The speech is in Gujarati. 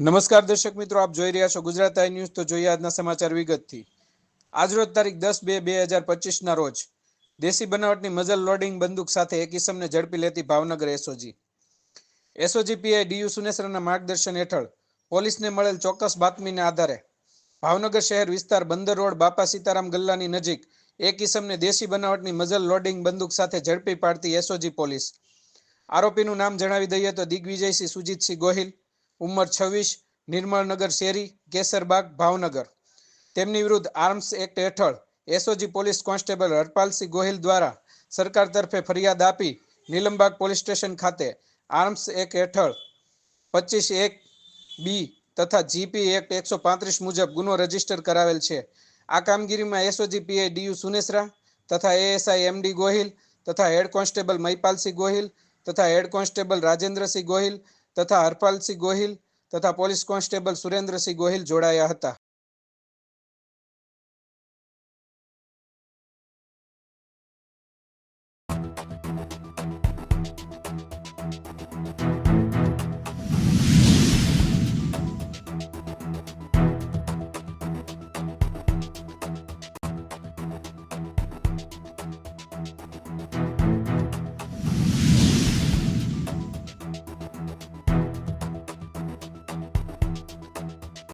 નમસ્કાર દર્શક મિત્રો, આપ જોઈ રહ્યા છો ગુજરાત આઈ ન્યૂઝ. તો જોઈએ આજના સમાચાર વિગતથી. આજરોજ તારીખ દસ બે બે હજાર પચીસના રોજ દેશી બનાવટની મજલ લોડિંગ બંદૂક સાથે એક ઇસમને ઝડપી લેતી Bhavnagar SOG. SOG PI D U સુનેસરાના માર્ગદર્શન હેઠળ પોલીસને મળેલ ચોક્કસ બાતમીને આધારે ભાવનગર શહેર વિસ્તાર બંદર રોડ બાપા સીતારામ ગલ્લાની નજીક એક ઇસમને દેશી બનાવટની મજલ લોડિંગ બંદૂક સાથે ઝડપી પાડતી એસઓજી પોલીસ. આરોપીનું નામ જણાવી દઈએ તો દિગ્વિજયસિંહ, સુજીતસિંહ ગોહિલ ઉંમર છવ્વીસ, નિર્મળનગર શેરી, કેસરબાગ, ભાવનગર. તેમની વિરુદ્ધ આર્મ્સ એક્ટ હેઠળ SOG police constable Harpalsinh Gohil દ્વારા સરકાર તરફે ફરિયાદ આપી નીલમબાગ પોલીસ સ્ટેશન ખાતે આર્મ્સ એક્ટ હેઠળ પચીસ એક બી તથા જીપી એક્ટ એકસો પાંત્રીસ મુજબ ગુનો રજિસ્ટર કરાવેલ છે. આ કામગીરીમાં એસઓજી પીઆઈ ડીયુ સુનેસરા તથા એએસઆઈ એમડી ગોહિલ તથા હેડ કોન્સ્ટેબલ મહિપાલસિંહ ગોહિલ તથા હેડ કોન્સ્ટેબલ રાજેન્દ્રસિંહ ગોહિલ તથા હરપાલસિંહ ગોહિલ તથા પોલીસ કોન્સ્ટેબલ સુરેન્દ્રસિંહ ગોહિલ જોડાયા હતા.